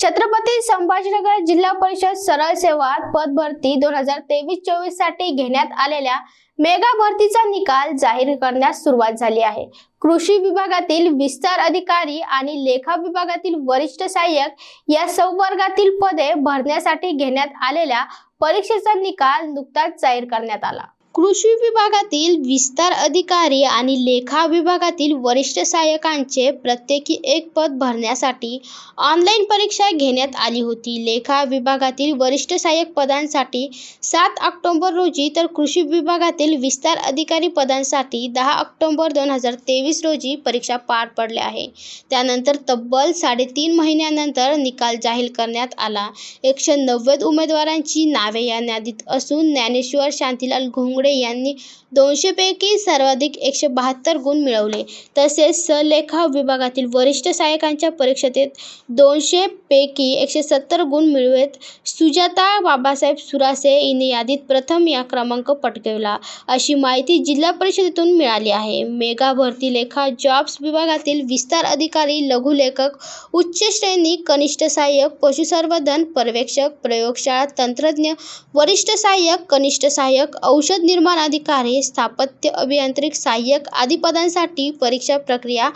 छत्रपती संभाजीनगर जिल्हा परिषद सरळ सेवा पद भरती दोन हजार तेवीस चोवीससाठी घेण्यात आलेल्या मेगा भरतीचा निकाल जाहीर करण्यास सुरुवात झाली आहे. कृषी विभागातील विस्तार अधिकारी आणि लेखा विभागातील वरिष्ठ सहाय्यक या संवर्गातील पदे भरण्यासाठी घेण्यात आलेल्या परीक्षेचा निकाल नुकताच जाहीर करण्यात आला. कृषी विभागातील विस्तार अधिकारी आणि लेखा विभागातील वरिष्ठ सहाय्यकांचे प्रत्येकी एक पद भरण्यासाठी ऑनलाईन परीक्षा घेण्यात आली होती. लेखा विभागातील वरिष्ठ सहाय्यक पदांसाठी सात ऑक्टोबर रोजी तर कृषी विभागातील विस्तार अधिकारी पदांसाठी दहा ऑक्टोबर दोन हजार तेवीस रोजी परीक्षा पार पडल्या आहे. त्यानंतर तब्बल साडेतीन महिन्यानंतर निकाल जाहीर करण्यात आला. एकशे नव्वद उमेदवारांची नावे या यादीत असून ज्ञानेश्वर शांतीलाल घोंगडे यांनी दोनशेपैकी सर्वाधिक एकशे बहात्तर गुण मिळवले. तसेच सलेखा विभागातील वरिष्ठ सहाय्यकांच्या परीक्षेत दोनशे पैकी एकशे सत्तर गुण मिळवत. सुजाता बाबासाहेब सुरासे हिने यादीत प्रथम या क्रमांक पटकविला. अशी माहिती जिल्हा परिषदेतून मिळाली आहे. मेगा भरती लेखा जॉब्स विभागातील विस्तार अधिकारी लघुलेखक उच्च श्रेणी कनिष्ठ सहाय्यक पशुसंवर्धन पर्यवेक्षक प्रयोगशाळा तंत्रज्ञ वरिष्ठ सहाय्यक कनिष्ठ सहाय्यक औषध निर्माण अधिकारी स्थापत्य अभियांत्रिक सहाय्यक आदी पदांसाठी परीक्षा प्रक्रिया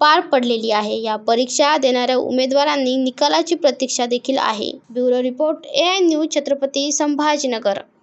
पार पडलेली आहे. या परीक्षा देणाऱ्या उमेदवारांनी निकालाची प्रतीक्षा देखील आहे. Bureau report A I news Chhatrapati Sambhajinagar.